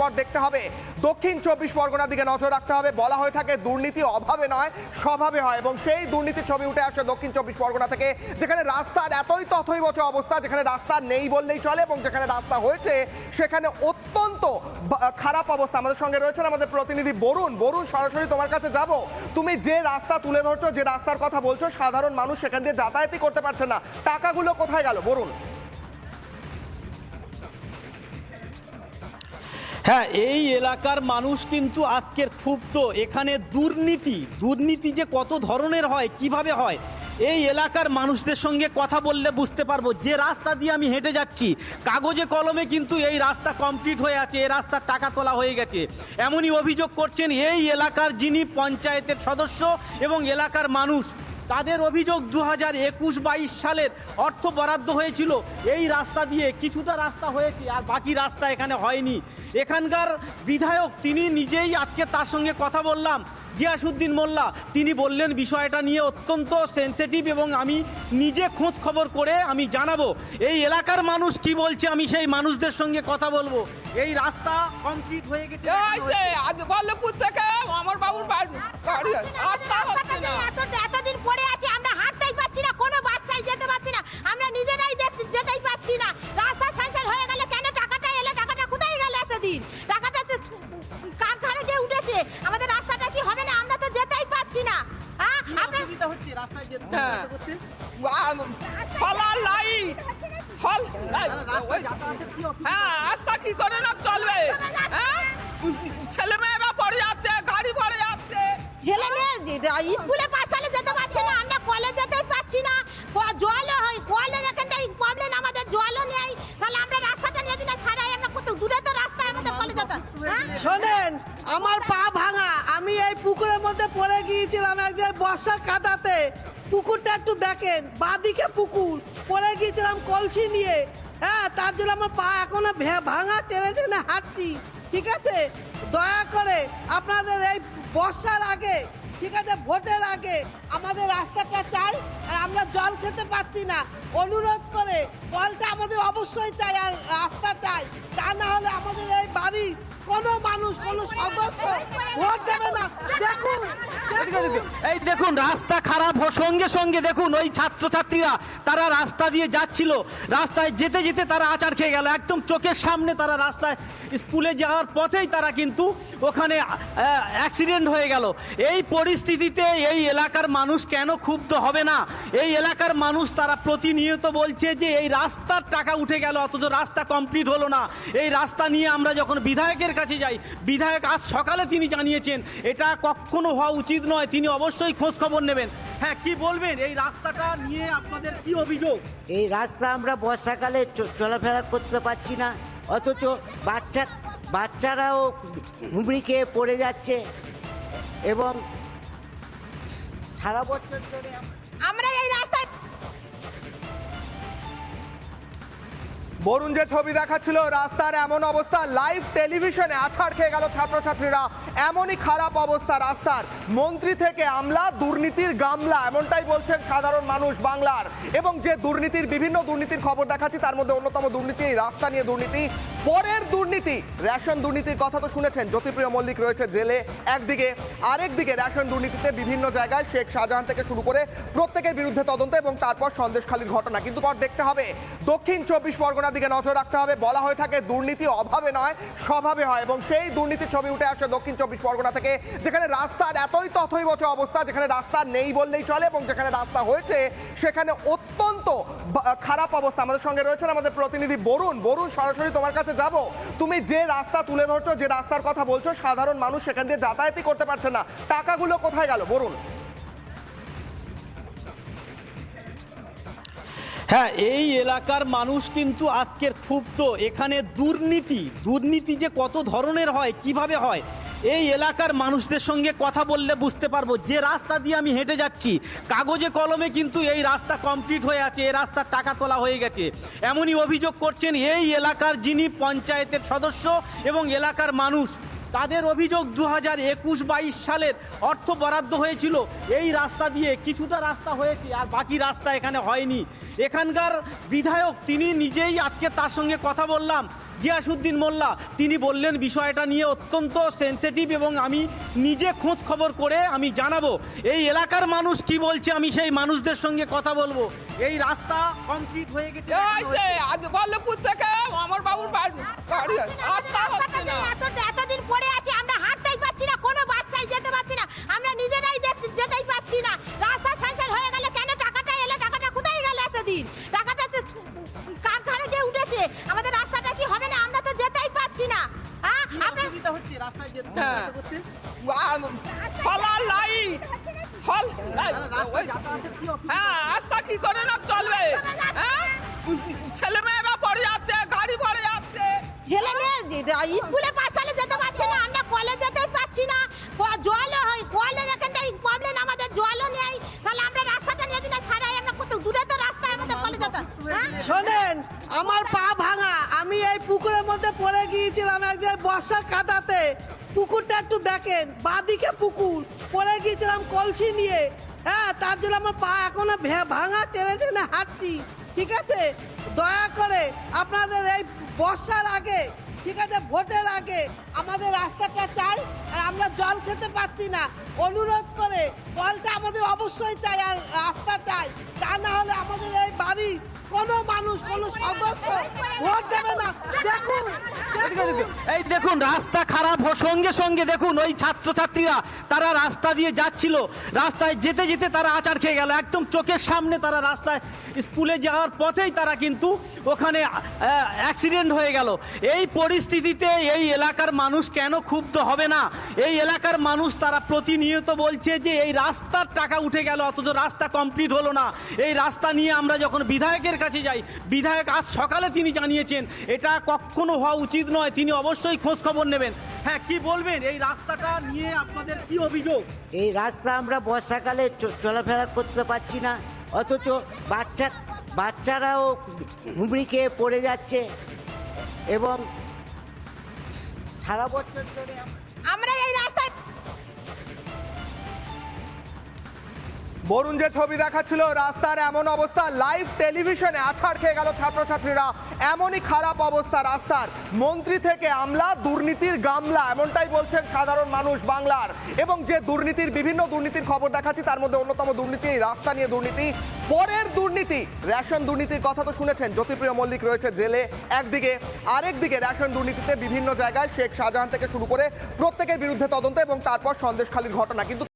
পর দেখতে হবে। দক্ষিণ চব্বিশ পরগনার দিকে নজর রাখতে হবে। বলা হয়ে থাকে দুর্নীতি অভাবে নয়, স্বভাবে হয় এবং সেই দুর্নীতির ছবি উঠে আসে দক্ষিণ চব্বিশ পরগনা থেকে, যেখানে রাস্তার এতই তথৈবচ অবস্থা, যেখানে রাস্তা নেই বললেই চলে এবং যেখানে রাস্তা হয়েছে, সেখানে অত্যন্ত খারাপ অবস্থা। আমাদের সঙ্গে রয়েছেন আমাদের প্রতিনিধি বরুণ। বরুণ, সরাসরি তোমার কাছে যাব। তুমি যে রাস্তা তুলে ধরছো, যে রাস্তার কথা বলছো, সাধারণ মানুষ সেখান দিয়ে যাতায়াতই করতে পারছে না। টাকাগুলো কোথায় গেল? বরুণ। হ্যাঁ এই এলাকার মানুষ কিন্তু আজকের ক্ষুব্ধ। এখানে দুর্নীতি দুর্নীতি যে কত ধরনের হয়, কীভাবে হয়, এই এলাকার মানুষদের সঙ্গে কথা বললে বুঝতে পারব। যে রাস্তা দিয়ে আমি হেঁটে যাচ্ছি, কাগজে কলমে কিন্তু এই রাস্তা কমপ্লিট হয়ে আছে, এই রাস্তার টাকা তোলা হয়ে গেছে। এমনই অভিযোগ করছেন এই এলাকার যিনি পঞ্চায়েতের সদস্য এবং এলাকার মানুষ। তাদের অভিযোগ দু হাজার একুশ বাইশ সালের অর্থ বরাদ্দ হয়েছিল। এই রাস্তা দিয়ে কিছুটা রাস্তা হয়েছে আর বাকি রাস্তা এখানে হয়নি। এখানকার বিধায়ক তিনি নিজেই আজকে তার সঙ্গে কথা বললাম। গিয়াসুদ্দিন মোল্লা, তিনি বললেন বিষয়টা নিয়ে অত্যন্ত সেনসিটিভ এবং আমি নিজে খোঁজ খবর করে আমি জানাব। এই এলাকার মানুষ কি বলছে আমি সেই মানুষদের সঙ্গে কথা বলব। এই রাস্তা কমপ্লিট হয়ে গেছে। আজ থেকে আমার বাবুর বাড়ি হ্যাঁ। সলার লাইট সল হ্যাঁ করে না চলবে হ্যাঁ পড়ে যাচ্ছে গাড়ি পড়ে যাচ্ছে ছেলে মেয়ে স্কুলে পাঠশালে যেতে পারছে না আমরা কলেজ যেতেই পাচ্ছি না জলও হয় কলেজ এখানটাই প্রবলেম আমাদের জলও নেই তাহলে আমরা রাস্তাটা নিয়ে দিলে সারাই আমরা কত দূরে তো রাস্তা আমাদের কলেজ যেতে শোনেন, আমার পা ভাঙা আমি এই পুকুরের মধ্যে পড়ে গিয়েছিলাম একদিন বর্ষার কাদাতে পুকুরটা একটু দেখেন, বাদিকে পুকুর পড়ে গিয়েছিলাম কলসি নিয়ে। হ্যাঁ তার জন্য আমার পা এখনও ভাঙা, টেনে টেনে হাঁটছি, ঠিক আছে? দয়া করে আপনাদের এই বর্ষার আগে ঠিক আছে, ভোটের আগে আমাদের রাস্তাটা চাই আর আমরা জল খেতে পাচ্ছি না। অনুরোধ করে জলটা আমাদের অবশ্যই চাই আর রাস্তা চাই। তা না হলে আমাদের এই বাড়ি কোনো মানুষ, কোনো সদস্য ভোট দেবে না। দেখুন। এই দেখুন, রাস্তা খারাপ সঙ্গে সঙ্গে দেখুন, ওই ছাত্রছাত্রীরা, তারা রাস্তা দিয়ে যাচ্ছিল। রাস্তায় যেতে যেতে তারা আচার খেয়ে গেল। একদম চোখের সামনে তারা রাস্তায় স্কুলে যাওয়ার পথেই তারা কিন্তু ওখানে অ্যাক্সিডেন্ট হয়ে গেল। এই পরিস্থিতিতে এই এলাকার মানুষ কেন ক্ষুব্ধ হবে না? এই এলাকার মানুষ তারা প্রতিনিয়ত বলছে যে এই রাস্তার টাকা উঠে গেল, অথচ রাস্তা কমপ্লিট হলো না। এই রাস্তা নিয়ে আমরা যখন বিধায়কের কাছে যাই, বিধায়ক আজ সকালে তিনি জানিয়েছেন, এটা কখনো হওয়া উচিত নয়, তিনি অবশ্যই খোঁজ খবর নেবেন। হ্যাঁ কি বলবেন? এই রাস্তাটা নিয়ে আপনাদের কি অভিযোগ? এই রাস্তা আমরা বর্ষাকালে চলাফেরা করতে পারছি না, অথচ বাচ্চা, বাচ্চারাও হুমড়ি খেয়ে পড়ে যাচ্ছে এবং সারা বছর ধরে আমরা এই রাস্তায় বরুণ যে ছবি দেখাচ্ছিল রাস্তার এমন অবস্থা লাইভ টেলিভিশনে আছাড় খেয়ে গেল ছাত্রছাত্রীরা। এমনই খারাপ অবস্থা রাস্তার। মন্ত্রী থেকে আমলা দুর্নীতির গামলা এমনটাই বলছেন সাধারণ মানুষ বাংলার। এবং যে দুর্নীতির বিভিন্ন দুর্নীতির খবর দেখাচ্ছি তার মধ্যে অন্যতম দুর্নীতি রাস্তা নিয়ে দুর্নীতি। পরের দুর্নীতি। রেশন দুর্নীতির কথা তো শুনেছেন। জ্যোতিপ্রিয় মল্লিক রয়েছে জেলে। একদিকে, আরেকদিকে রেশন দুর্নীতিতে বিভিন্ন জায়গায় শেখ শাহজাহান থেকে শুরু করে প্রত্যেকের বিরুদ্ধে তদন্ত এবং তারপর সন্দেশখালীর ঘটনা। কিন্তু পর দেখতে হবে। দক্ষিণ চব্বিশ পরগনার দিকে নজর রাখতে হবে। বলা হয়ে থাকে, দুর্নীতি অভাবে নয়, স্বভাবে হয় এবং সেই দুর্নীতির ছবি উঠে আসে দক্ষিণ চব্বিশ পরগনা থেকে, যেখানে রাস্তার এতই তথৈবচ অবস্থা, যেখানে রাস্তা নেই বললেই চলে এবং যেখানে রাস্তা হয়েছে, সেখানে অত্যন্ত খারাপ অবস্থা। আমাদের সঙ্গে রয়েছেন আমাদের প্রতিনিধি বরুণ। বরুণ, সরাসরি তোমার কাছে যাব। তুমি যে রাস্তা তুলে ধরছো, যে রাস্তার কথা বলছো, সাধারণ মানুষ সেখান দিয়ে যাতায়াতই করতে পারছে না। টাকাগুলো কোথায় গেল? বলুন। হ্যাঁ এই এলাকার মানুষ কিন্তু আজকের ক্ষুব্ধ। এখানে দুর্নীতি। দুর্নীতি যে কত ধরনের হয়, কীভাবে হয় এই এলাকার মানুষদের সঙ্গে কথা বললে বুঝতে পারব। যে রাস্তা দিয়ে আমি হেঁটে যাচ্ছি, কাগজে কলমে কিন্তু এই রাস্তা কমপ্লিট হয়ে আছে, এই রাস্তার টাকা তোলা হয়ে গেছে। এমনই অভিযোগ করছেন এই এলাকার যিনি পঞ্চায়েতের সদস্য এবং এলাকার মানুষ। তাদের অভিযোগ দু হাজার একুশ বাইশ সালের অর্থ বরাদ্দ হয়েছিল। এই রাস্তা দিয়ে কিছুটা রাস্তা হয়েছে আর বাকি রাস্তা এখানে হয়নি। এখানকার বিধায়ক তিনি নিজেই আজকে তার সঙ্গে কথা বললাম। গিয়াসুদ্দিন মোল্লা তিনি বললেন বিষয়টা নিয়ে অত্যন্ত সেনসিটিভ এবং আমি নিজে খোঁজ খবর করে আমি জানাব। এই এলাকার মানুষ কি বলছে আমি সেই মানুষদের সঙ্গে কথা বলব। এই রাস্তা কমপ্লিট হয়ে গেছে। আজ বল্লভপুর থেকে আমার বাবুর হ্যাঁ রাস্তা কি করে না চলবে? হ্যাঁ? ছেলে মেয়েরা পড়ে যাচ্ছে গাড়ি পড়ে যাচ্ছে। ছেলে মেয়ে যে- স্কুলে পাঁচ যেতে পারছে না আমরা কলেজ যেতেই পাচ্ছি না। জলও হয় কলেজ এখানটাই প্রবলেম আমাদের জলও নেই। তাহলে আমরা রাস্তাটা নিয়ে দিন সারাই আমরা কত দূরে তো রাস্তায় আমাদের কলেজ হ্যাঁ? শোনেন আমার পা ভাঙা। আমি এই পুকুরের মধ্যে পড়ে গিয়েছিলাম একদিন বর্ষার কাদাতে। পুকুরটা একটু দেখেন বাদিকে পুকুর। পড়ে গিয়েছিলাম কলসি নিয়ে। হ্যাঁ তার জন্য আমার পা এখনও ভাঙা, টেনে টেনে হাঁটছি। ঠিক আছে? দয়া করে আপনাদের এই বর্ষার আগে ঠিক আছে, ভোটের আগে আমাদের রাস্তাটা চাই আর আমরা জল খেতে পাচ্ছি না। অনুরোধ করে জলটা আমাদের অবশ্যই চাই আর রাস্তা চাই। তা না হলে আমাদের এই বাড়ি কোনো মানুষ, কোনো সদস্য ভোট দেবে না। দেখুন এই দেখুন, রাস্তা খারাপ সঙ্গে সঙ্গে দেখুন, ওই ছাত্রছাত্রীরা তারা রাস্তা দিয়ে যাচ্ছিল। রাস্তায় যেতে যেতে তারা আচার খেয়ে গেল। একদম চোখের সামনে তারা রাস্তায় স্কুলে যাওয়ার পথেই তারা কিন্তু ওখানে অ্যাক্সিডেন্ট হয়ে গেল। এই পরিস্থিতিতে এই এলাকার মানুষ কেন ক্ষুব্ধ হবে না? এই এলাকার মানুষ তারা প্রতিনিয়ত বলছে যে এই রাস্তার টাকা উঠে গেল, অথচ রাস্তা কমপ্লিট হলো না। এই রাস্তা নিয়ে আমরা যখন বিধায়কের কাছে যাই, বিধায়ক আজ সকালে তিনি জানিয়েছেন, এটা কখনো হওয়া উচিত নয়, তিনি অবশ্যই খোঁজ খবর নেবেন। হ্যাঁ কি বলবেন? এই রাস্তাটা নিয়ে আপনাদের কি অভিযোগ? এই রাস্তা আমরা বর্ষাকালে চলাফেরা করতে পারছি না, অথচ বাচ্চা, বাচ্চারাও হুমড়ি খেয়ে পড়ে যাচ্ছে এবং সারা বছর ধরে আমরা এই রাস্তায় বরুণ যে ছবি দেখাচ্ছিল রাস্তার এমন অবস্থা লাইভ টেলিভিশনে আছাড় খেয়ে গেল ছাত্রছাত্রীরা। এমনই খারাপ অবস্থা রাস্তার। মন্ত্রী থেকে আমলা, দুর্নীতির গামলা, এমনটাই বলছেন সাধারণ মানুষ বাংলার। এবং যে দুর্নীতির, বিভিন্ন দুর্নীতির খবর দেখাচ্ছি, তার মধ্যে অন্যতম দুর্নীতি, রাস্তা নিয়ে দুর্নীতি। পরের দুর্নীতি, রেশন দুর্নীতির কথা তো শুনেছেন। জ্যোতিপ্রিয় মল্লিক রয়েছে জেলে। একদিকে, আরেকদিকে রেশন দুর্নীতিতে বিভিন্ন জায়গায় শেখ শাহজাহান থেকে শুরু করে প্রত্যেকের বিরুদ্ধে তদন্ত এবং তারপর সন্দেশখালীর ঘটনা। কিন্তু